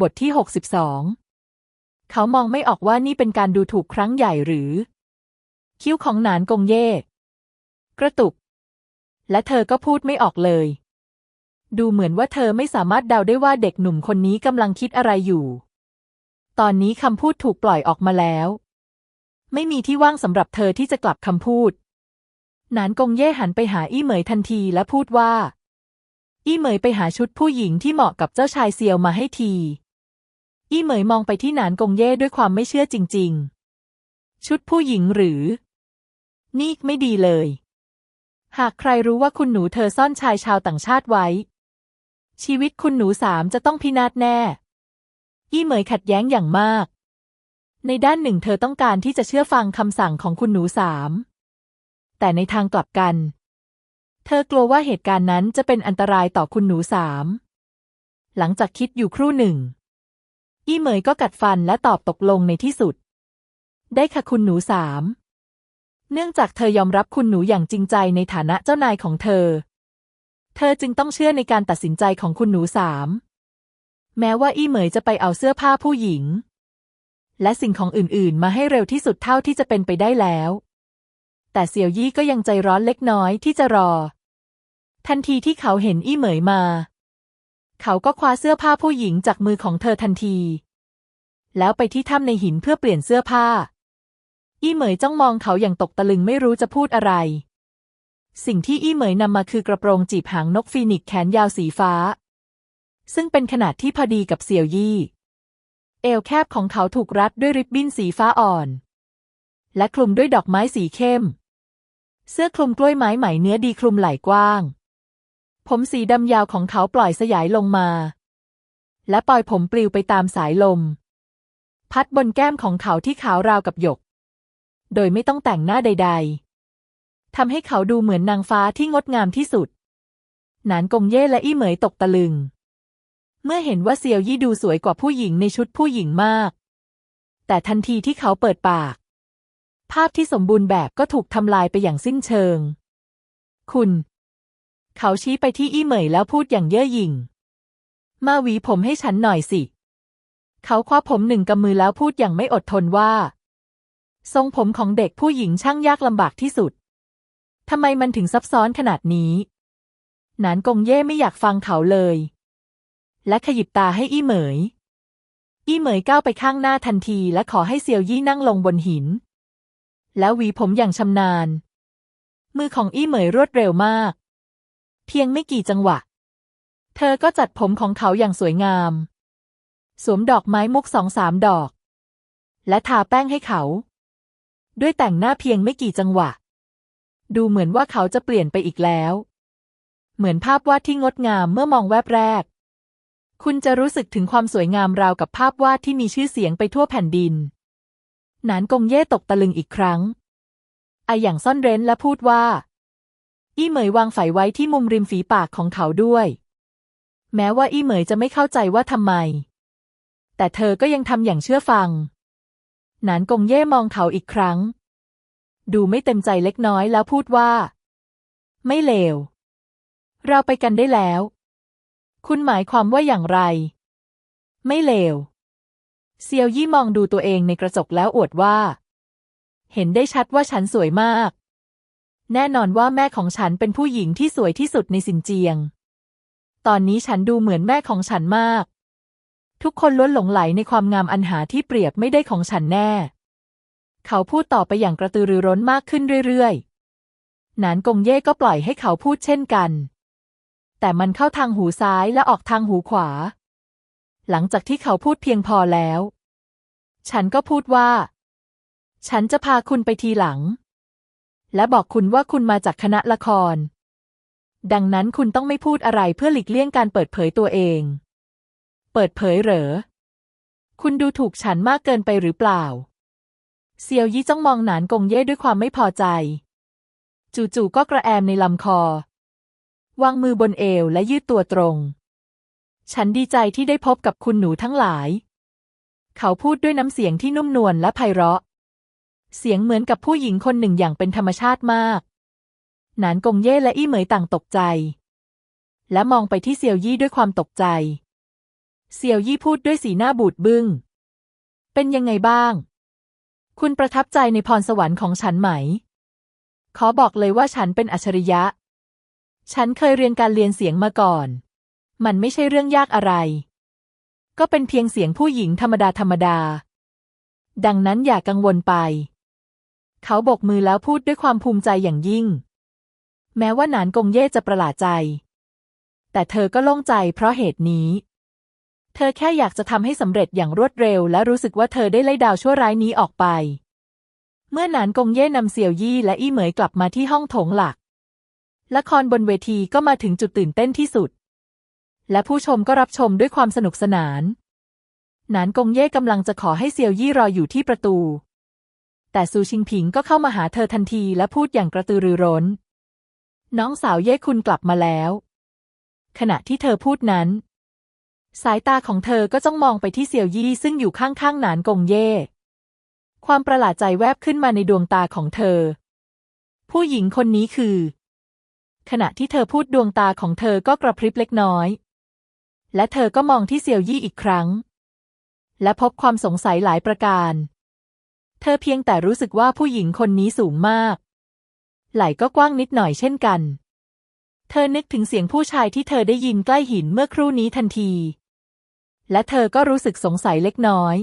บทที่หกสิบสองเขามองไม่ออกว่านี่เป็นการดูถูกครั้งใหญ่หรือ คิ้วของหนานกงเย่กระตุก และเธอก็พูดไม่ออกเลย ดูเหมือนว่าเธอไม่สามารถเดาได้ว่าเด็กหนุ่มคนนี้กำลังคิดอะไรอยู่ ตอนนี้คำพูดถูกปล่อยออกมาแล้ว ไม่มีที่ว่างสำหรับเธอที่จะกลับคำพูด หนานกงเย่หันไปหาอี้เหมยทันทีและพูดว่า อี้เหมยไปหาชุดผู้หญิงที่เหมาะกับเจ้าชายเซียวมาให้ที อี้เหมยมองไปที่หนานกงเย่ด้วยความไม่เชื่อจริง ๆ ชุดผู้หญิงหรือ นี่ไม่ดีเลย หากใครรู้ว่าคุณหนูเธอซ่อนชายชาวต่างชาติไว้ ชีวิตคุณหนูสามจะต้องพินาศแน่ อี้เหมยขัดแย้งอย่างมาก ในด้านหนึ่งเธอต้องการที่จะเชื่อฟังคำสั่งของคุณหนูสาม แต่ในทางกลับกัน เธอกลัวว่าเหตุการณ์นั้นจะเป็นอันตรายต่อคุณหนูสาม หลังจากคิดอยู่ครู่หนึ่ง อี้เหมยก็กัดฟันและตอบตกลงในที่สุด ได้ค่ะคุณหนูสาม เนื่องจากเธอยอมรับคุณหนูอย่างจริงใจในฐานะเจ้านายของเธอ เธอจึงต้องเชื่อในการตัดสินใจของคุณหนูสาม แม้ว่าอี้เหมยจะไปเอาเสื้อผ้าผู้หญิง และสิ่งของอื่นๆ มาให้เร็วที่สุดเท่าที่จะเป็นไปได้แล้ว แต่เสี่ยวยี่ก็ยังใจร้อนเล็กน้อยที่จะรอ ทันทีที่เขาเห็นอี้เหมยมา เขาก็คว้าเสื้อผ้าผู้หญิงจากมือของเธอทันที แล้วไปที่ถ้ำในหินเพื่อเปลี่ยนเสื้อผ้า อี้เหมยจ้องมองเขาอย่างตกตะลึงไม่รู้จะพูดอะไร สิ่งที่อี้เหมยนำมาคือกระโปรงจีบหางนกฟีนิกแขนยาวสีฟ้า ซึ่งเป็นขนาดที่พอดีกับเสี่ยวยี่เอวแคบของเขาถูกรัดด้วยริบบิ้นสีฟ้าอ่อน และคลุมด้วยดอกไม้สีเข้ม เสื้อคลุมกล้วยไม้ไหมเนื้อดีคลุมไหล่กว้าง ผมสีดำยาวของเขาปล่อยสยายลงมา และปล่อยผมปลิวไปตามสายลม พัดบนแก้มของเขาที่ขาวราวกับหยก โดยไม่ต้องแต่งหน้าใด ๆทำให้เขาดูเหมือนนางฟ้าที่งดงามที่สุด หนานกงเย่และอี้เหมยตกตะลึง เมื่อเห็นว่าเซียวยี่ดูสวยกว่าผู้หญิงในชุดผู้หญิงมาก แต่ทันทีที่เขาเปิดปาก ภาพที่สมบูรณ์แบบก็ถูกทำลายไปอย่างสิ้นเชิง คุณ เขาชี้ไปที่อี้เหมยแล้วพูดอย่างเย่อหยิ่ง มาหวีผมให้ฉันหน่อยสิ เขาคว้าผมหนึ่งกำมือแล้วพูดอย่างไม่อดทนว่า ทรงผมของเด็กผู้หญิงช่างยากลำบากที่สุด ทำไมมันถึงซับซ้อนขนาดนี้หนานกงเย่ไม่อยากฟังเขาเลย และขยิบตาให้อี้เหมย อี้เหมยก้าวไปข้างหน้าทันทีและขอให้เซียวยี่นั่งลงบนหิน แล้วหวีผมอย่างชำนาญ มือของอี้เหมยรวดเร็วมาก เพียงไม่กี่จังหวะ เธอก็จัดผมของเขาอย่างสวยงาม สวมดอกไม้มุกสองสามดอก และทาแป้งให้เขา ด้วยแต่งหน้าเพียงไม่กี่จังหวะ ดูเหมือนว่าเขาจะเปลี่ยนไปอีกแล้ว เหมือนภาพวาดที่งดงามเมื่อมองแวบแรก คุณจะรู้สึกถึงความสวยงามราวกับภาพวาดที่มีชื่อเสียงไปทั่วแผ่นดิน หนานกงเย่ตกตะลึงอีกครั้ง ไออย่างซ่อนเร้นและพูดว่า อี้เหมยวางไฝไว้ที่มุมริมฝีปากของเขาด้วย แม้ว่าอี้เหมยจะไม่เข้าใจว่าทำไม แต่เธอก็ยังทำอย่างเชื่อฟัง หนานกงเย่มองเขาอีกครั้ง ดูไม่เต็มใจเล็กน้อยแล้วพูดว่า ไม่เลว เราไปกันได้แล้ว คุณหมายความว่าอย่างไร ไม่เลว เซียวยี่มองดูตัวเองในกระจกแล้วอวดว่า เห็นได้ชัดว่าฉันสวยมาก แน่นอนว่าแม่ของฉันเป็นผู้หญิงที่สวยที่สุดในสินเจียง ตอนนี้ฉันดูเหมือนแม่ของฉันมาก ทุกคนล้วนหลงไหลในความงามอันหาที่เปรียบไม่ได้ของฉันแน่ เขาพูดต่อไปอย่างกระตือรือร้นมากขึ้นเรื่อยๆ หนานกงเย่ก็ปล่อยให้เขาพูดเช่นกัน แต่มันเข้าทางหูซ้ายและออกทางหูขวาหลังจากที่เขาพูดเพียงพอแล้ว ฉันก็พูดว่า ฉันจะพาคุณไปทีหลัง และบอกคุณว่าคุณมาจากคณะละคร ดังนั้นคุณต้องไม่พูดอะไรเพื่อหลีกเลี่ยงการเปิดเผยตัวเอง เปิดเผยเหรอ คุณดูถูกฉันมากเกินไปหรือเปล่า เซียวยี่จ้องมองหนานกงเย่ด้วยความไม่พอใจ จู่ๆก็กระแอมในลำคอ วางมือบนเอวและยืดตัวตรง ฉันดีใจที่ได้พบกับคุณหนูทั้งหลาย เขาพูดด้วยน้ำเสียงที่นุ่มนวลและไพเราะ เสียงเหมือนกับผู้หญิงคนหนึ่งอย่างเป็นธรรมชาติมาก หนานกงเย่และอี้เหมยต่างตกใจ และมองไปที่เซียวยี่ด้วยความตกใจเสี่ยวยี่พูดด้วยสีหน้าบูดบึง้ง เป็นยังไงบ้าง คุณประทับใจในพรสวรรค์ของฉันไหม ขอบอกเลยว่าฉันเป็นอัจฉริยะ ฉันเคยเรียนการเรียนเสียงมาก่อน มันไม่ใช่เรื่องยากอะไร ก็เป็นเพียงเสียงผู้หญิงธรรมดาธรรมดา ดังนั้นอย่ากังวลไป เขาบกมือแล้วพูดด้วยความภูมิใจอย่างยิ่ง แม้ว่าหนานกงเย่จะประหลาดใจ แต่เธอก็โล่งใจเพราะเหตุนี้ เธอแค่อยากจะทำให้สำเร็จอย่างรวดเร็ว และรู้สึกว่าเธอได้ไล่ดาวชั่วร้ายนี้ออกไป เมื่อหนานกงเย่นำเสี่ยวยี่และอี้เหมยกลับมาที่ห้องโถงหลัก ละครบนเวทีก็มาถึงจุดตื่นเต้นที่สุด และผู้ชมก็รับชมด้วยความสนุกสนาน หนานกงเย่กำลังจะขอให้เซียวยี่รออยู่ที่ประตู แต่ซูชิงผิงก็เข้ามาหาเธอทันทีและพูดอย่างกระตือรือร้น น้องสาวเย่คุณกลับมาแล้ว ขณะที่เธอพูดนั้น สายตาของเธอก็จ้องมองไปที่เซียวยี่ซึ่งอยู่ข้างๆหนานกงเย่ ความประหลาดใจแวบขึ้นมาในดวงตาของเธอ ผู้หญิงคนนี้คือขณะที่เธอพูดดวงตาของเธอก็กระพริบเล็กน้อย และเธอก็มองที่เซียวยี่อีกครั้ง และพบความสงสัยหลายประการ เธอเพียงแต่รู้สึกว่าผู้หญิงคนนี้สูงมาก ไหล่ก็กว้างนิดหน่อยเช่นกัน เธอนึกถึงเสียงผู้ชายที่เธอได้ยินใกล้หินเมื่อครู่นี้ทันที และเธอก็รู้สึกสงสัยเล็กน้อย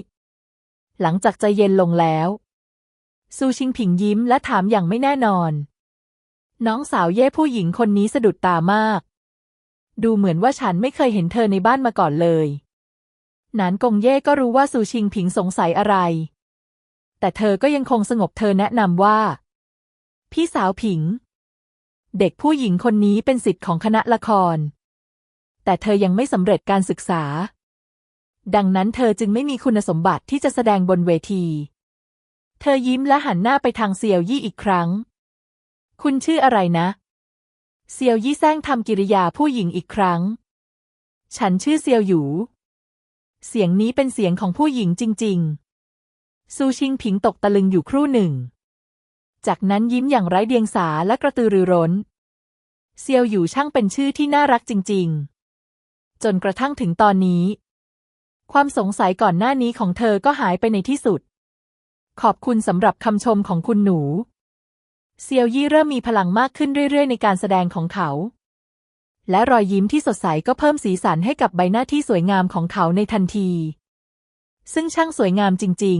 หลังจากใจเย็นลงแล้ว ซูชิงผิงยิ้มและถามอย่างไม่แน่นอน น้องสาวเย่ผู้หญิงคนนี้สะดุดตามาก ดูเหมือนว่าฉันไม่เคยเห็นเธอในบ้านมาก่อนเลยนานกงเย่ก็รู้ว่าซูชิงผิงสงสัยอะไร แต่เธอก็ยังคงสงบเธอแนะนำว่า พี่สาวผิง เด็กผู้หญิงคนนี้เป็นสิทธิ์ของคณะละคร แต่เธอยังไม่สำเร็จการศึกษา ดังนั้นเธอจึงไม่มีคุณสมบัติที่จะแสดงบนเวที เธอยิ้มและหันหน้าไปทางเซียวยี่อีกครั้ง คุณชื่ออะไรนะ เซียวยี่แซงทำกิริยาผู้หญิงอีกครั้ง ฉันชื่อเซียวหยู เสียงนี้เป็นเสียงของผู้หญิงจริง ๆ ซูชิงผิงตกตะลึงอยู่ครู่หนึ่ง จากนั้นยิ้มอย่างไร้เดียงสาและกระตือรือร้น เซียวหยูช่างเป็นชื่อที่น่ารักจริง ๆ จนกระทั่งถึงตอนนี้ ความสงสัยก่อนหน้านี้ของเธอก็หายไปในที่สุด ขอบคุณสำหรับคำชมของคุณหนู เซียวยี่เริ่มมีพลังมากขึ้นเรื่อยๆ ในการแสดงของเขา และรอยยิ้มที่สดใสก็เพิ่มสีสันให้กับใบหน้าที่สวยงามของเขาในทันที ซึ่งช่างสวยงามจริง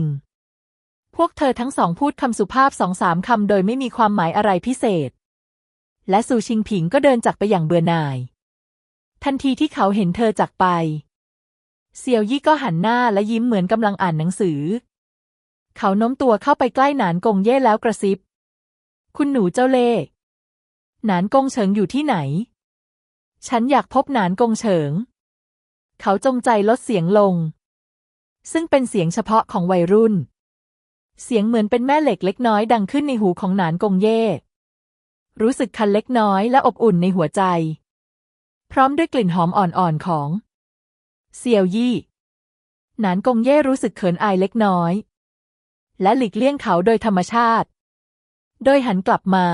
ๆ พวกเธอทั้งสองพูดคำสุภาพสองสามคำโดยไม่มีความหมายอะไรพิเศษ และซูชิงผิงก็เดินจากไปอย่างเบื่อหน่าย ทันทีที่เขาเห็นเธอจากไป เซียวยี่ก็หันหน้าและยิ้มเหมือนกำลังอ่านหนังสือ เขาโน้มตัวเข้าไปใกล้หนานกงเย่แล้วกระซิบ คุณหนูเจ้าเล่ห์หนานกงเฉิงอยู่ที่ไหน ฉันอยากพบหนานกงเฉิง เขาจงใจลดเสียงลง ซึ่งเป็นเสียงเฉพาะของวัยรุ่น เสียงเหมือนเป็นแม่เหล็กเล็กน้อยดังขึ้นในหูของหนานกงเย่ รู้สึกคันเล็กน้อยและอบอุ่นในหัวใจ พร้อมด้วยกลิ่นหอมอ่อนๆของ เซียวยี่ หนานกงเย่รู้สึกเขินอายเล็กน้อย และหลีกเลี่ยงเขาโดยธรรมชาติ โดยหันกลับมา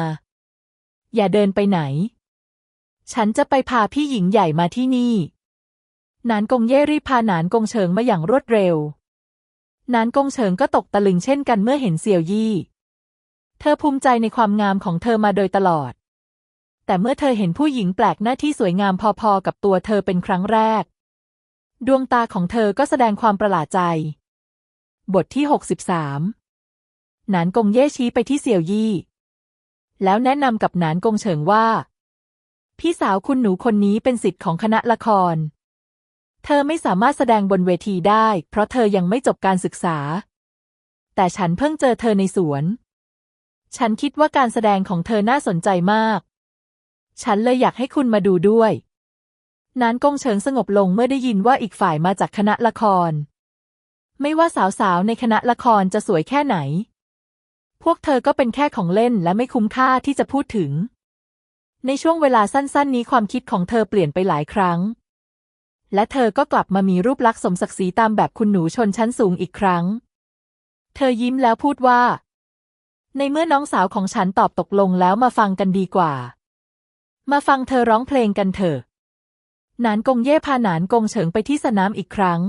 อย่าเดินไปไหน ฉันจะไปพาพี่หญิงใหญ่มาที่นี่ นานกงเย่รีบพาหนานกงเฉิงมาอย่างรวดเร็วนานกงเฉิงก็ตกตะลึงเช่นกันเมื่อเห็นเซียวยี่ เธอภูมิใจในความงามของเธอมาโดยตลอด แต่เมื่อเธอเห็นผู้หญิงแปลกหน้าที่สวยงามพอๆกับตัวเธอเป็นครั้งแรก ดวงตาของเธอก็แสดงความประหลาดใจ บทที่ 63 หนานกงเย่ชี้ไปที่เสี่ยวยี่ แล้วแนะนำกับหนานกงเฉิงว่า พี่สาวคุณหนูคนนี้เป็นสิทธิ์ของคณะละคร เธอไม่สามารถแสดงบนเวทีได้ เพราะเธอยังไม่จบการศึกษา แต่ฉันเพิ่งเจอเธอในสวน ฉันคิดว่าการแสดงของเธอน่าสนใจมาก ฉันเลยอยากให้คุณมาดูด้วยนานกงเฉิงสงบลงเมื่อได้ยินว่าอีกฝ่ายมาจากคณะละคร ไม่ว่าสาวๆในคณะละครจะสวยแค่ไหน พวกเธอก็เป็นแค่ของเล่นและไม่คุ้มค่าที่จะพูดถึง ในช่วงเวลาสั้นๆ นี้ความคิดของเธอเปลี่ยนไปหลายครั้ง และเธอก็กลับมามีรูปลักษณ์สมศักดิ์ศรีตามแบบคุณหนูชนชั้นสูงอีกครั้ง เธอยิ้มแล้วพูดว่า ในเมื่อน้องสาวของฉันตอบตกลงแล้วมาฟังกันดีกว่า มาฟังเธอร้องเพลงกันเถอะนานกงเย่พาหนานกงเฉิงไปที่สนามอีกครั้ง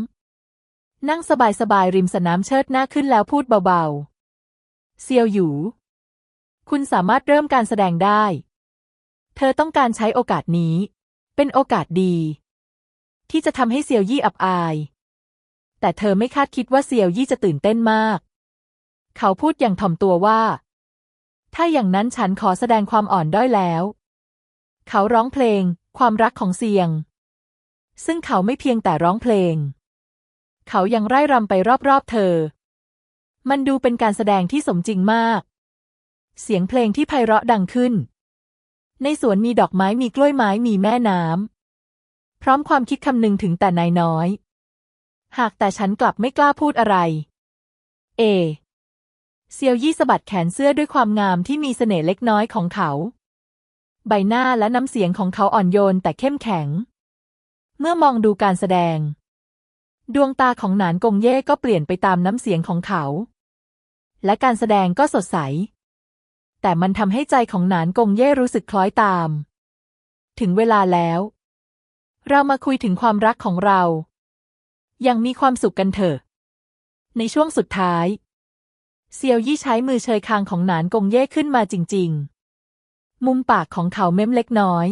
นั่งสบายๆริมสนามเชิดหน้าขึ้นแล้วพูดเบาๆ เซียวหยู คุณสามารถเริ่มการแสดงได้ เธอต้องการใช้โอกาสนี้ เป็นโอกาสดี ที่จะทำให้เซียวยี่อับอาย แต่เธอไม่คาดคิดว่าเซียวยี่จะตื่นเต้นมาก เขาพูดอย่างถ่อมตัวว่า ถ้าอย่างนั้นฉันขอแสดงความอ่อนด้อยแล้ว เขาร้องเพลง ความรักของเซียง ซึ่งเขาไม่เพียงแต่ร้องเพลง เขายังไร่รำไปรอบๆเธอ มันดูเป็นการแสดงที่สมจริงมาก เสียงเพลงที่ไพเราะดังขึ้น ในสวนมีดอกไม้มีกล้วยไม้มีแม่น้ำพร้อมความคิดคำนึงถึงแต่นายน้อย หากแต่ฉันกลับไม่กล้าพูดอะไร เอ เซียวยี่สะบัดแขนเสื้อด้วยความงามที่มีเสน่ห์เล็กน้อยของเขา ใบหน้าและน้ำเสียงของเขาอ่อนโยนแต่เข้มแข็ง เมื่อมองดูการแสดง ดวงตาของหนานกงเย่ก็เปลี่ยนไปตามน้ำเสียงของเขา และการแสดงก็สดใส แต่มันทำให้ใจของหนานกงเย่รู้สึกคล้อยตาม ถึงเวลาแล้ว เรามาคุยถึงความรักของเรา ยังมีความสุขกันเถอะ ในช่วงสุดท้าย เซียวยี่ใช้มือเชยคางของหนานกงเย่ขึ้นมาจริง ๆ มุมปากของเขาเม้มเล็กน้อย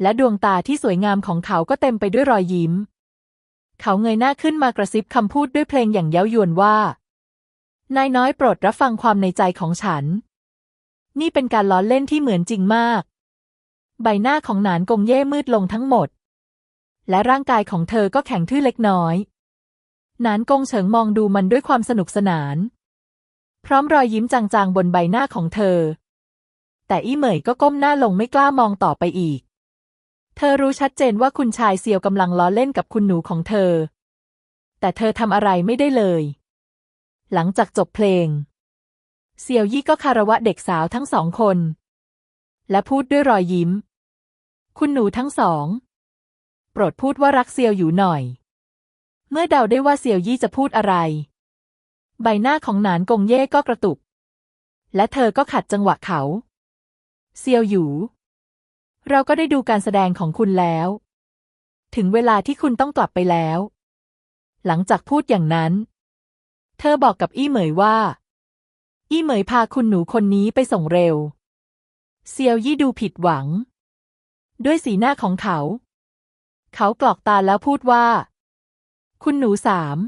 และดวงตาที่สวยงามของเขาก็เต็มไปด้วยรอยยิ้ม เขาเงยหน้าขึ้นมากระซิบคำพูดด้วยเพลงอย่างเย้ายวนว่า นายน้อยโปรดรับฟังความในใจของฉัน นี่เป็นการล้อเล่นที่เหมือนจริงมาก ใบหน้าของหนานกงเย่มืดลงทั้งหมด และร่างกายของเธอก็แข็งทื่อเล็กน้อย หนานกงเฉิงมองดูมันด้วยความสนุกสนาน พร้อมรอยยิ้มจางๆบนใบหน้าของเธอ แต่อี้เหมยก็ก้มหน้าลงไม่กล้ามองต่อไปอีก เธอรู้ชัดเจนว่าคุณชายเซียวกำลังล้อเล่นกับคุณหนูของเธอ แต่เธอทำอะไรไม่ได้เลย หลังจากจบเพลง เซียวยี่ก็คารวะเด็กสาวทั้งสองคน และพูดด้วยรอยยิ้ม คุณหนูทั้งสอง โปรดพูดว่ารักเซียวอยู่หน่อย เมื่อเดาได้ว่าเซียวยี่จะพูดอะไร ใบหน้าของหนานกงเย่ก็กระตุก และเธอก็ขัดจังหวะเขา เซียวอยู่ เราก็ได้ดูการแสดงของคุณแล้ว ถึงเวลาที่คุณต้องกลับไปแล้ว หลังจากพูดอย่างนั้น เธอบอกกับอี้เหมยว่า อี้เหมยพาคุณหนูคนนี้ไปส่งเร็ว เซียวยี่ดูผิดหวัง ด้วยสีหน้าของเขา เขากรอกตาแล้วพูดว่า คุณหนูสาม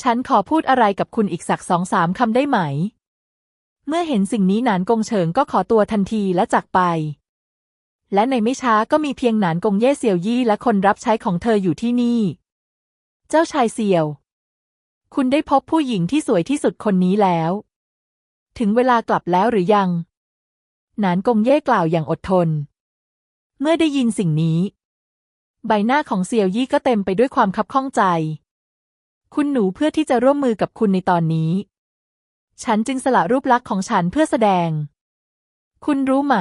ฉันขอพูดอะไรกับคุณอีกสักสองสามคำได้ไหม เมื่อเห็นสิ่งนี้หนานกงเฉิงก็ขอตัวทันทีและจากไป และในไม่ช้าก็มีเพียงหนานกงเย่เซียวยี่และคนรับใช้ของเธออยู่ที่นี่ เจ้าชายเซียว คุณได้พบผู้หญิงที่สวยที่สุดคนนี้แล้ว ถึงเวลากลับแล้วหรือยัง หนานกงเย่กล่าวอย่างอดทน เมื่อได้ยินสิ่งนี้ ใบหน้าของเซียวยี่ก็เต็มไปด้วยความคับข้องใจ คุณหนูเพื่อที่จะร่วมมือกับคุณในตอนนี้ ฉันจึงสละรูปลักษณ์ของฉันเพื่อแสดง คุณรู้ไหม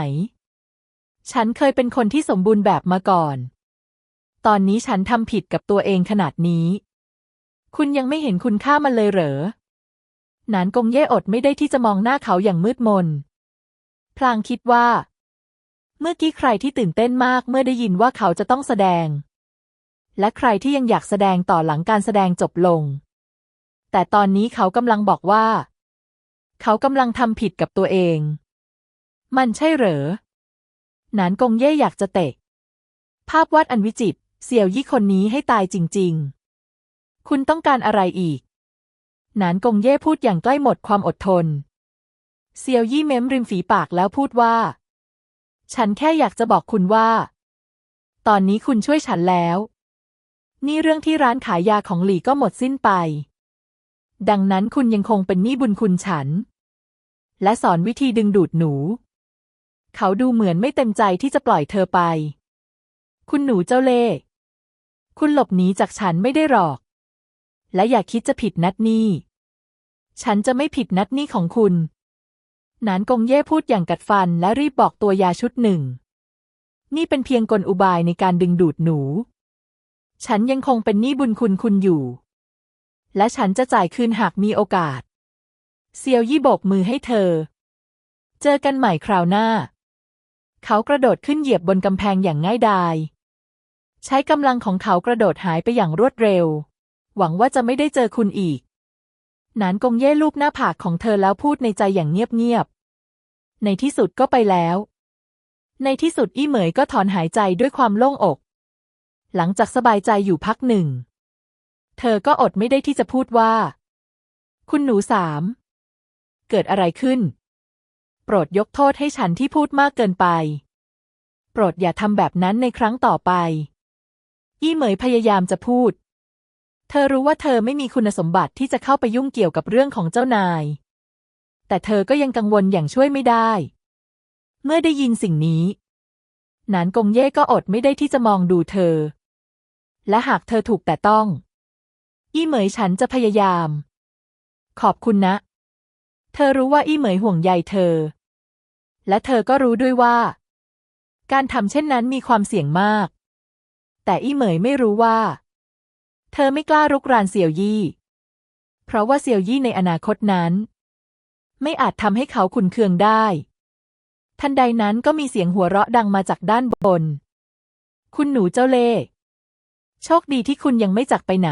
ฉันเคยเป็นคนที่สมบูรณ์แบบมาก่อน ตอนนี้ฉันทำผิดกับตัวเองขนาดนี้ คุณยังไม่เห็นคุณค่ามันเลยเหรอ นานกงเย่อดไม่ได้ที่จะมองหน้าเขาอย่างมืดมน พลางคิดว่า เมื่อกี้ใครที่ตื่นเต้นมากเมื่อได้ยินว่าเขาจะต้องแสดง และใครที่ยังอยากแสดงต่อหลังการแสดงจบลง แต่ตอนนี้เขากำลังบอกว่า เขากำลังทำผิดกับตัวเอง มันใช่เหรอ หนานกงเย่อยากจะเตะ ภาพวาดอันวิจิตรเสี่ยวยี่คนนี้ให้ตายจริง ๆ คุณต้องการอะไรอีก หนานกงเย่พูดอย่างใกล้หมดความอดทนเซียวยี่เม้มริมฝีปากแล้วพูดว่า ฉันแค่อยากจะบอกคุณว่า ตอนนี้คุณช่วยฉันแล้ว นี่เรื่องที่ร้านขายยาของหลี่ก็หมดสิ้นไป ดังนั้นคุณยังคงเป็นหนี้บุญคุณฉัน และสอนวิธีดึงดูดหนู เขาดูเหมือนไม่เต็มใจที่จะปล่อยเธอไป คุณหนูเจ้าเล่ห์คุณหลบหนีจากฉันไม่ได้หรอก และอย่าคิดจะผิดนัดนี้ฉันจะไม่ผิดนัดนี้ของคุณ นานกงเย่พูดอย่างกัดฟันและรีบบอกตัวยาชุดหนึ่ง นี่เป็นเพียงกลอุบายในการดึงดูดหนู ฉันยังคงเป็นหนี้บุญคุณคุณอยู่ และฉันจะจ่ายคืนหากมีโอกาส เซียวยี่โบกมือให้เธอ เจอกันใหม่คราวหน้า เขากระโดดขึ้นเหยียบบนกำแพงอย่างง่ายดาย ใช้กำลังของเขากระโดดหายไปอย่างรวดเร็ว หวังว่าจะไม่ได้เจอคุณอีก หนานกงเย่ลูบหน้าผากของเธอแล้วพูดในใจอย่างเงียบๆ ในที่สุดก็ไปแล้ว ในที่สุดอี้เหมยก็ถอนหายใจด้วยความโล่งอก หลังจากสบายใจอยู่พักหนึ่ง เธอก็อดไม่ได้ที่จะพูดว่า คุณหนูสาม เกิดอะไรขึ้น โปรดยกโทษให้ฉันที่พูดมากเกินไป โปรดอย่าทำแบบนั้นในครั้งต่อไป อี้เหมยพยายามจะพูด เธอรู้ว่าเธอไม่มีคุณสมบัติที่จะเข้าไปยุ่งเกี่ยวกับเรื่องของเจ้านาย แต่เธอก็ยังกังวลอย่างช่วยไม่ได้ เมื่อได้ยินสิ่งนี้หนานกงเย่ก็อดไม่ได้ที่จะมองดูเธอ และหากเธอถูกแต่ต้อง อี้เหมยฉันจะพยายาม ขอบคุณนะ เธอรู้ว่าอี้เหมยห่วงใยเธอ และเธอก็รู้ด้วยว่า การทำเช่นนั้นมีความเสี่ยงมาก แต่อี้เหมยไม่รู้ว่า เธอไม่กล้ารุกรานเสี่ยวยี่ เพราะว่าเสี่ยวยี่ในอนาคตนั้น ไม่อาจทำให้เขาขุนเคืองได้ ทันใดนั้นก็มีเสียงหัวเราะดังมาจากด้านบน คุณหนูเจ้าเล่โชคดีที่คุณยังไม่จักไปไหน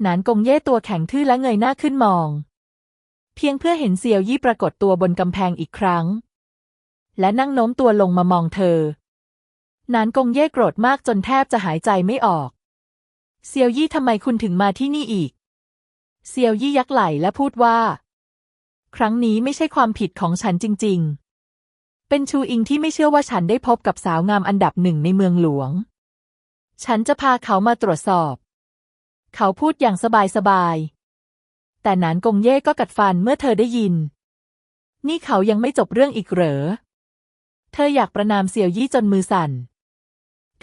หนานกงเย่ตัวแข็งทื่อและเงยหน้าขึ้นมอง พียงเพื่อเห็นเซียวยี่ปรากฏตัวบนกำแพงอีกครั้ง และนั่งโน้มตัวลงมามองเธอ นานกงเย่โกรธมากจนแทบจะหายใจไม่ออก เซียวยี่ทำไมคุณถึงมาที่นี่อีก เซียวยี่ยักไหล่และพูดว่า ครั้งนี้ไม่ใช่ความผิดของฉันจริง ๆ เป็นชูอิงที่ไม่เชื่อว่าฉันได้พบกับสาวงามอันดับหนึ่งในเมืองหลวง ฉันจะพาเขามาตรวจสอบ เขาพูดอย่างสบายๆ แต่หนานกงเย่ก็กัดฟันเมื่อเธอได้ยิน นี่เขายังไม่จบเรื่องอีกเหรอ เธออยากประนามเสี่ยวยี่จนมือสั่น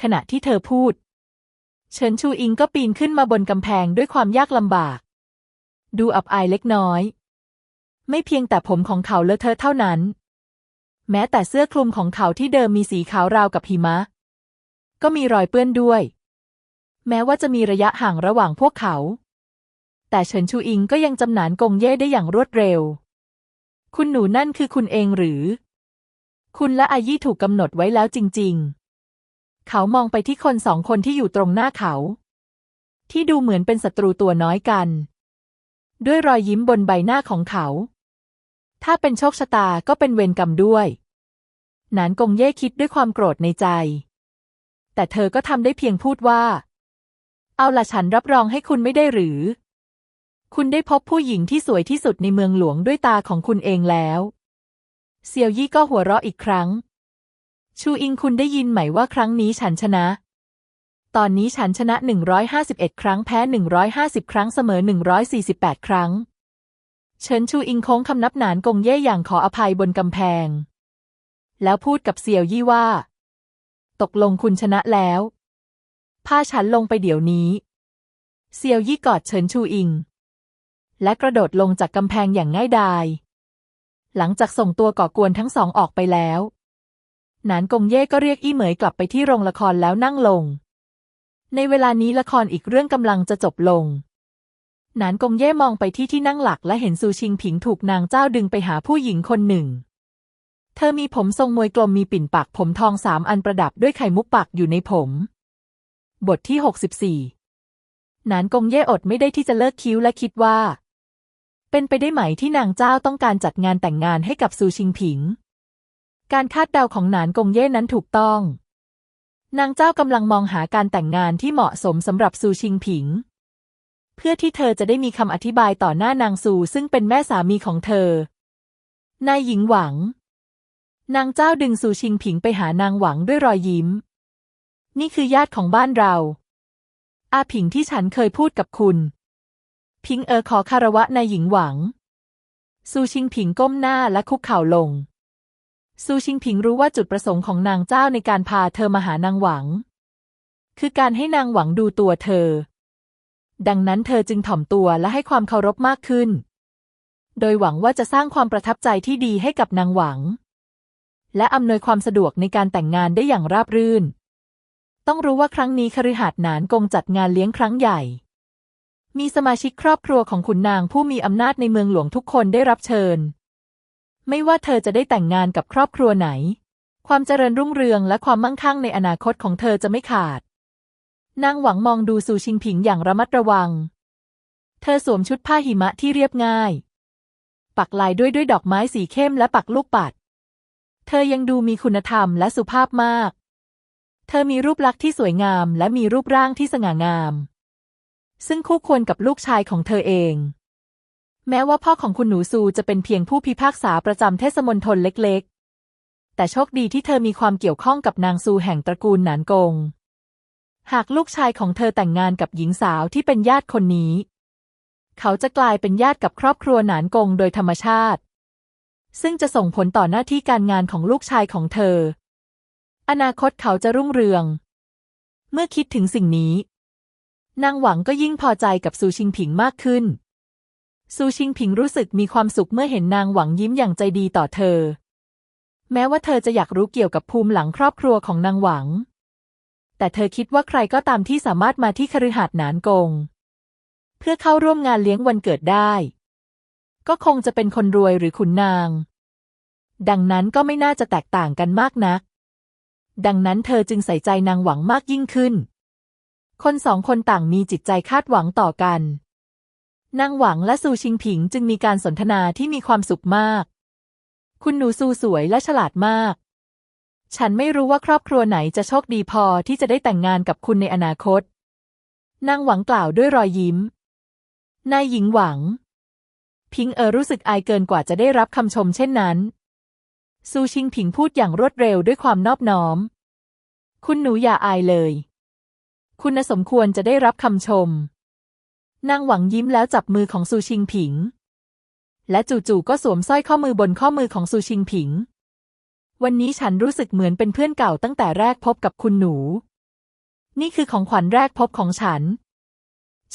ขณะที่เธอพูด เฉินชูอิงก็ปีนขึ้นมาบนกำแพงด้วยความยากลำบาก ดูอับอายเล็กน้อย ไม่เพียงแต่ผมของเขาเลอะเทอะเท่านั้น แม้แต่เสื้อคลุมของเขาที่เดิมมีสีขาวราวกับหิมะ ก็มีรอยเปื้อนด้วย แม้ว่าจะมีระยะห่างระหว่างพวกเขา แต่เฉินชูอิงก็ยังจำหนานกงเย่ได้อย่างรวดเร็ว คุณหนูนั่นคือคุณเองหรือ คุณและอายี่ถูกกำหนดไว้แล้วจริง ๆ เขามองไปที่คนสองคนที่อยู่ตรงหน้าเขา ที่ดูเหมือนเป็นศัตรูตัวน้อยกัน ด้วยรอยยิ้มบนใบหน้าของเขา ถ้าเป็นโชคชะตาก็เป็นเวรกรรมด้วยหนานกงเย่คิดด้วยความโกรธในใจ แต่เธอก็ทำได้เพียงพูดว่า เอาละฉันรับรองให้คุณไม่ได้หรือ คุณได้พบผู้หญิงที่สวยที่สุดในเมืองหลวงด้วยตาของคุณเองแล้ว เซียวยี่ก็หัวเราะอีกครั้ง ชูอิงคุณได้ยินไหมว่าครั้งนี้ฉันชนะ ตอนนี้ฉันชนะ 151 ครั้งแพ้ 150 ครั้งเสมอ 148 ครั้ง เฉินชูอิงโค้งคำนับหนานกงเย่อย่างขออภัยบนกำแพง แล้วพูดกับเซียวยี่ว่า ตกลงคุณชนะแล้วพาฉันลงไปเดี๋ยวนี้ เซียวยี่กอดเฉินชูอิง และกระโดดลงจากกำแพงอย่างง่ายดาย หลังจากส่งตัวก่อกวนทั้งสองออกไปแล้ว หนานกงเย่ก็เรียกอี้เหมยกลับไปที่โรงละครแล้วนั่งลง ในเวลานี้ละครอีกเรื่องกำลังจะจบลง หนานกงเย่มองไปที่ที่นั่งหลักและเห็นซูชิงผิงถูกนางเจ้าดึงไปหาผู้หญิงคนหนึ่ง เธอมีผมทรงมวยกลมมีปิ่นปักผมทองสามอันประดับด้วยไข่มุกปักอยู่ในผม บทที่หกสิบสี่หนานกงเย่อดไม่ได้ที่จะเลิกคิ้วและคิดว่า เป็นไปได้ไหมที่นางเจ้าต้องการจัดงานแต่งงานให้กับซูชิงผิง การคาดเดาของหนานกงเย่นั้นถูกต้อง นางเจ้ากำลังมองหาการแต่งงานที่เหมาะสมสำหรับซูชิงผิง เพื่อที่เธอจะได้มีคำอธิบายต่อหน้านางซูซึ่งเป็นแม่สามีของเธอ นายหญิงหวัง นางเจ้าดึงซูชิงผิงไปหานางหวังด้วยรอยยิ้ม นี่คือญาติของบ้านเรา อาผิงที่ฉันเคยพูดกับคุณ พิงเออขอคารวะนายหญิงหวัง ซูชิงผิงก้มหน้าและคุกเข่าลง ซูชิงผิงรู้ว่าจุดประสงค์ของนางเจ้าในการพาเธอมาหานางหวัง คือการให้นางหวังดูตัวเธอ ดังนั้นเธอจึงถ่อมตัวและให้ความเคารพมากขึ้น โดยหวังว่าจะสร้างความประทับใจที่ดีให้กับนางหวัง และอำนวยความสะดวกในการแต่งงานได้อย่างราบรื่น ต้องรู้ว่าครั้งนี้คฤหัสถ์หนานกงจัดงานเลี้ยงครั้งใหญ่ มีสมาชิกครอบครัวของขุนนางผู้มีอำนาจในเมืองหลวงทุกคนได้รับเชิญ ไม่ว่าเธอจะได้แต่งงานกับครอบครัวไหน ความเจริญรุ่งเรืองและความมั่งคั่งในอนาคตของเธอจะไม่ขาด นางหวังมองดูซูชิงผิงอย่างระมัดระวัง เธอสวมชุดผ้าหิมะที่เรียบง่าย ปักลายด้วยด้วยดอกไม้สีเข้มและปักลูกปัด เธอยังดูมีคุณธรรมและสุภาพมาก เธอมีรูปลักษณ์ที่สวยงามและมีรูปร่างที่สง่างาม ซึ่งคู่ควรกับลูกชายของเธอเอง แม้ว่าพ่อของคุณหนูซูจะเป็นเพียงผู้พิพากษาประจำเทศมนตรเล็กๆ แต่โชคดีที่เธอมีความเกี่ยวข้องกับนางซูแห่งตระกูลหนานกง หากลูกชายของเธอแต่งงานกับหญิงสาวที่เป็นญาติคนนี้ เขาจะกลายเป็นญาติกับครอบครัวหนานกงโดยธรรมชาติ ซึ่งจะส่งผลต่อหน้าที่การงานของลูกชายของเธอ อนาคตเขาจะรุ่งเรือง เมื่อคิดถึงสิ่งนี้ นางหวังก็ยิ่งพอใจกับซูชิงผิงมากขึ้น ซูชิงผิงรู้สึกมีความสุขเมื่อเห็นนางหวังยิ้มอย่างใจดีต่อเธอ แม้ว่าเธอจะอยากรู้เกี่ยวกับภูมิหลังครอบครัวของนางหวัง แต่เธอคิดว่าใครก็ตามที่สามารถมาที่คฤหาสน์หนานกง เพื่อเข้าร่วมงานเลี้ยงวันเกิดได้ ก็คงจะเป็นคนรวยหรือขุนนาง ดังนั้นก็ไม่น่าจะแตกต่างกันมากนัก ดังนั้นเธอจึงใส่ใจนางหวังมากยิ่งขึ้น คนสองคนต่างมีจิตใจคาดหวังต่อกันนางหวังและซูชิงผิงจึงมีการสนทนาที่มีความสุขมาก คุณหนูซูสวยและฉลาดมาก ฉันไม่รู้ว่าครอบครัวไหนจะโชคดีพอที่จะได้แต่งงานกับคุณในอนาคต นางหวังกล่าวด้วยรอยยิ้ม นายหญิงหวัง พิงเออรู้สึกอายเกินกว่าจะได้รับคำชมเช่นนั้น ซูชิงผิงพูดอย่างรวดเร็วด้วยความนอบน้อม คุณหนูอย่าอายเลย คุณสมควรจะได้รับคำชม นางหวังยิ้มแล้วจับมือของซูชิงผิง และจู่ๆก็สวมสร้อยข้อมือบนข้อมือของซูชิงผิง วันนี้ฉันรู้สึกเหมือนเป็นเพื่อนเก่าตั้งแต่แรกพบกับคุณหนู นี่คือของขวัญแรกพบของฉัน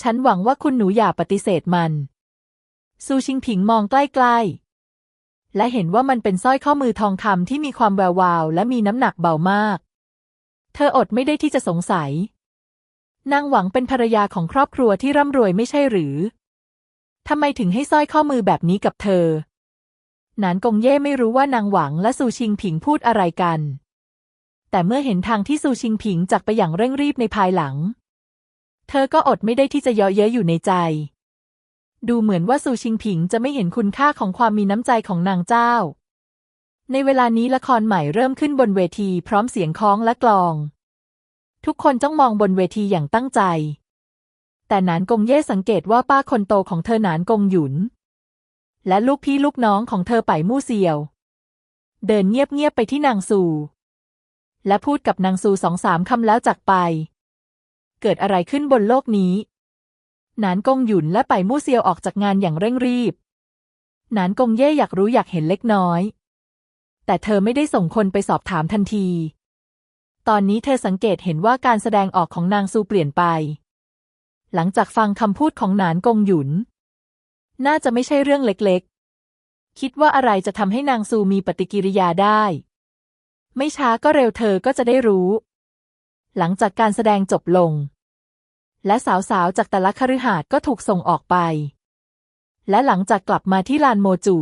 ฉันหวังว่าคุณหนูอย่าปฏิเสธมัน ซูชิงผิงมองใกล้ๆ และเห็นว่ามันเป็นสร้อยข้อมือทองคำที่มีความแวววาว และมีน้ำหนักเบามาก เธออดไม่ได้ที่จะสงสัย นางหวังเป็นภรรยาของครอบครัวที่ร่ำรวยไม่ใช่หรือ ทำไมถึงให้สร้อยข้อมือแบบนี้กับเธอ หนานกงเย่ไม่รู้ว่านางหวังและซูชิงผิงพูดอะไรกัน แต่เมื่อเห็นทางที่ซูชิงผิงจากไปอย่างเร่งรีบในภายหลัง เธอก็อดไม่ได้ที่จะเยาะเย้ยอยู่ในใจ ดูเหมือนว่าซูชิงผิงจะไม่เห็นคุณค่าของความมีน้ำใจของนางเจ้า ในเวลานี้ละครใหม่เริ่มขึ้นบนเวทีพร้อมเสียงคล้องและกลอง ทุกคนจ้องมองบนเวทีอย่างตั้งใจ แต่หนานกงเย่สังเกตว่าป้าคนโตของเธอหนานกงหยุน และลูกพี่ลูกน้องของเธอไปมู่เซียว เดินเงียบๆไปที่นางซูและพูดกับนางซูสองสามคำแล้วจากไป เกิดอะไรขึ้นบนโลกนี้ หนานกงหยุนและไปมู่เซียวออกจากงานอย่างเร่งรีบ หนานกงเย่อยากรู้อยากเห็นเล็กน้อย แต่เธอไม่ได้ส่งคนไปสอบถามทันที ตอนนี้เธอสังเกตเห็นว่าการแสดงออกของนางซูเปลี่ยนไป หลังจากฟังคำพูดของหนานกงหยุน น่าจะไม่ใช่เรื่องเล็กๆ คิดว่าอะไรจะทำให้นางซูมีปฏิกิริยาได้ ไม่ช้าก็เร็วเธอก็จะได้รู้ หลังจากการแสดงจบลง และสาวๆ จากแต่ละคฤหาสน์ก็ถูกส่งออกไป และหลังจากกลับมาที่ลานโมจู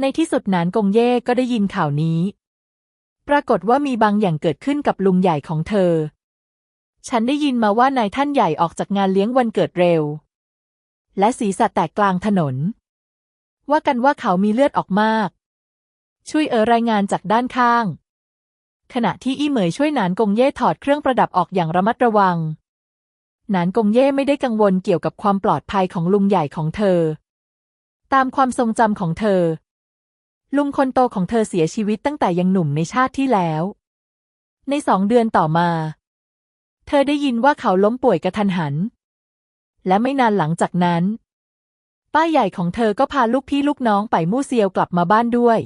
ในที่สุดหนานกงเย่ก็ได้ยินข่าวนี้ ปรากฏว่ามีบางอย่างเกิดขึ้นกับลุงใหญ่ของเธอ ฉันได้ยินมาว่านายท่านใหญ่ออกจากงานเลี้ยงวันเกิดเร็ว และศีรษะแตกกลางถนน ว่ากันว่าเขามีเลือดออกมาก ช่วยเออรายงานจากด้านข้าง ขณะที่อี้เหมยช่วยหนานกงเย่ถอดเครื่องประดับออกอย่างระมัดระวัง หนานกงเย่ไม่ได้กังวลเกี่ยวกับความปลอดภัยของลุงใหญ่ของเธอ ตามความทรงจำของเธอ ลุงคนโตของเธอเสียชีวิตตั้งแต่ยังหนุ่มในชาติที่แล้ว ในสองเดือนต่อมา เธอได้ยินว่าเขาล้มป่วยกระทันหัน และไม่นานหลังจากนั้น ป้าใหญ่ของเธอก็พาลูกพี่ลูกน้องไปมู่เซียวกลับมาบ้านด้วย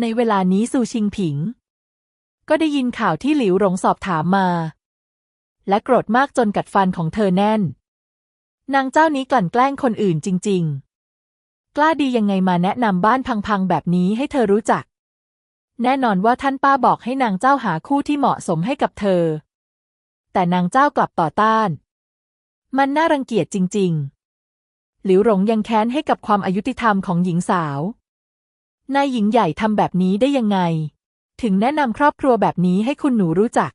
ในเวลานี้ซูชิงผิง ก็ได้ยินข่าวที่หลิวหลงสอบถามมา และโกรธมากจนกัดฟันของเธอแน่น นางเจ้านี้กลั่นแกล้งคนอื่นจริง ๆ กล้าดียังไงมาแนะนำบ้านพังๆแบบนี้ให้เธอรู้จัก แน่นอนว่าท่านป้าบอกให้นางเจ้าหาคู่ที่เหมาะสมให้กับเธอ แต่นางเจ้ากลับต่อต้าน มันน่ารังเกียจจริง ๆ หลิวหลงยังแค้นให้กับความอายุติธรรมของหญิงสาวนายหญิงใหญ่ทำแบบนี้ได้ยังไง ถึงแนะนำครอบครัวแบบนี้ให้คุณหนูรู้จัก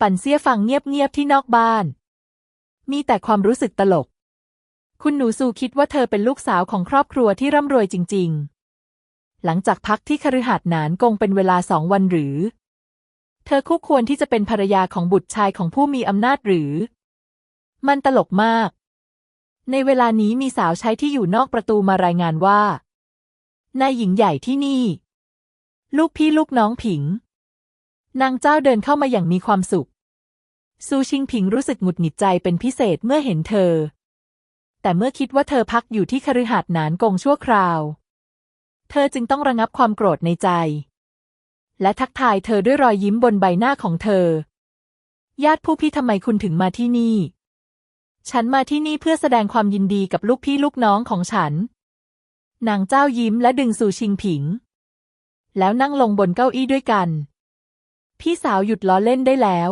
ปั่นเสียฟังเงียบๆที่นอกบ้าน มีแต่ความรู้สึกตลก คุณหนูซูคิดว่าเธอเป็นลูกสาวของครอบครัวที่ร่ำรวยจริง ๆ หลังจากพักที่คฤหาสน์หนานกงเป็นเวลาสองวันหรือ เธอคู่ควรที่จะเป็นภรรยาของบุตรชายของผู้มีอำนาจหรือ มันตลกมาก ในเวลานี้มีสาวใช้ที่อยู่นอกประตูมารายงานว่านายหญิงใหญ่ที่นี่ ลูกพี่ลูกน้องผิง นางเจ้าเดินเข้ามาอย่างมีความสุข ซูชิงผิงรู้สึกหงุดหงิดใจเป็นพิเศษเมื่อเห็นเธอ แต่เมื่อคิดว่าเธอพักอยู่ที่คฤหาสน์หนานกงชั่วคราว เธอจึงต้องระงับความโกรธในใจ และทักทายเธอด้วยรอยยิ้มบนใบหน้าของเธอ ญาติผู้พี่ทำไมคุณถึงมาที่นี่ ฉันมาที่นี่เพื่อแสดงความยินดีกับลูกพี่ลูกน้องของฉัน นางเจ้ายิ้มและดึงซูชิงผิง แล้วนั่งลงบนเก้าอี้ด้วยกัน พี่สาวหยุดล้อเล่นได้แล้ว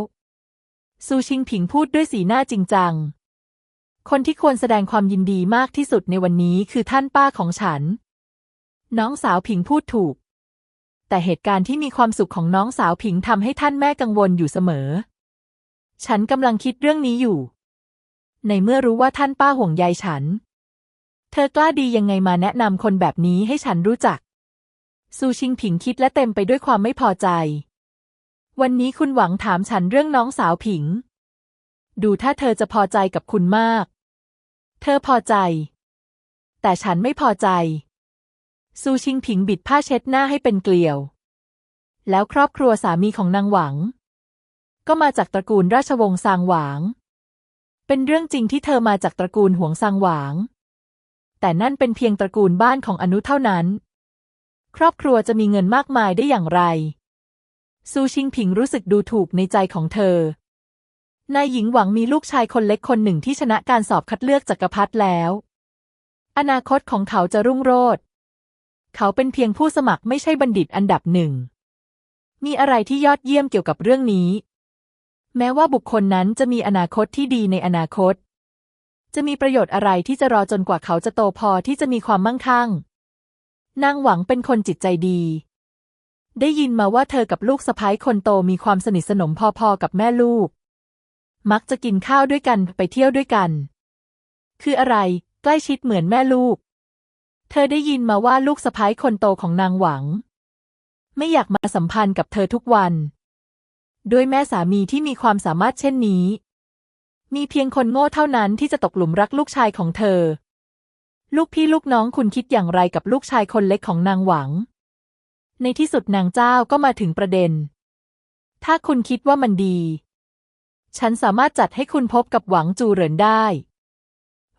ซูชิงผิงพูดด้วยสีหน้าจริงจัง คนที่ควรแสดงความยินดีมากที่สุดในวันนี้คือท่านป้าของฉัน น้องสาวผิงพูดถูก แต่เหตุการณ์ที่มีความสุขของน้องสาวผิงทำให้ท่านแม่กังวลอยู่เสมอ ฉันกำลังคิดเรื่องนี้อยู่ ในเมื่อรู้ว่าท่านป้าห่วงใยฉัน เธอกล้าดียังไงมาแนะนำคนแบบนี้ให้ฉันรู้จัก ซูชิงผิงคิดและเต็มไปด้วยความไม่พอใจ วันนี้คุณหวังถามฉันเรื่องน้องสาวผิง ดูถ้าเธอจะพอใจกับคุณมาก เธอพอใจ แต่ฉันไม่พอใจ ซูชิงผิงบิดผ้าเช็ดหน้าให้เป็นเกลียว แล้วครอบครัวสามีของนางหวัง ก็มาจากตระกูลราชวงศ์ซางหวาง เป็นเรื่องจริงที่เธอมาจากตระกูลหวงซางหวาง แต่นั่นเป็นเพียงตระกูลบ้านของอนุเท่านั้น ครอบครัวจะมีเงินมากมายได้อย่างไร ซูชิงผิงรู้สึกดูถูกในใจของเธอ นายหญิงหวังมีลูกชายคนเล็กคนหนึ่งที่ชนะการสอบคัดเลือกจักรพรรดิแล้ว อนาคตของเขาจะรุ่งโรจน์ เขาเป็นเพียงผู้สมัครไม่ใช่บัณฑิตอันดับหนึ่ง มีอะไรที่ยอดเยี่ยมเกี่ยวกับเรื่องนี้ แม้ว่าบุคคลนั้นจะมีอนาคตที่ดีในอนาคต จะมีประโยชน์อะไรที่จะรอจนกว่าเขาจะโตพอที่จะมีความมั่งคั่ง นางหวังเป็นคนจิตใจดี ได้ยินมาว่าเธอกับลูกสะพ้ายคนโตมีความสนิทสนมพอๆกับแม่ลูก มักจะกินข้าวด้วยกันไปเที่ยวด้วยกัน คืออะไร ใกล้ชิดเหมือนแม่ลูก เธอได้ยินมาว่าลูกสะพ้ายคนโตของนางหวัง ไม่อยากมาสัมพันธ์กับเธอทุกวัน ด้วยแม่สามีที่มีความสามารถเช่นนี้ มีเพียงคนโง่เท่านั้นที่จะตกหลุมรักลูกชายของเธอ ลูกพี่ลูกน้องคุณคิดอย่างไรกับลูกชายคนเล็กของนางหวัง ในที่สุดนางเจ้าก็มาถึงประเด็น ถ้าคุณคิดว่ามันดี ฉันสามารถจัดให้คุณพบกับหวังจูเหรินได้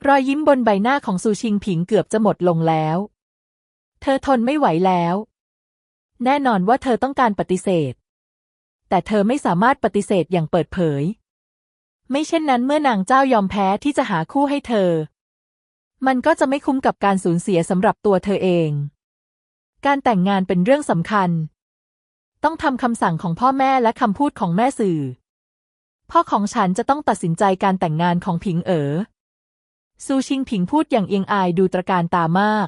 รอยยิ้มบนใบหน้าของซูชิงผิงเกือบจะหมดลงแล้ว เธอทนไม่ไหวแล้ว แน่นอนว่าเธอต้องการปฏิเสธ แต่เธอไม่สามารถปฏิเสธอย่างเปิดเผย ไม่เช่นนั้นเมื่อนางเจ้ายอมแพ้ที่จะหาคู่ให้เธอ มันก็จะไม่คุ้มกับการสูญเสียสำหรับตัวเธอเอง การแต่งงานเป็นเรื่องสำคัญ ต้องทำคำสั่งของพ่อแม่และคำพูดของแม่สื่อ พ่อของฉันจะต้องตัดสินใจการแต่งงานของผิงเอ๋อซูชิงผิงพูดอย่างเอียงอายดูตระการตามาก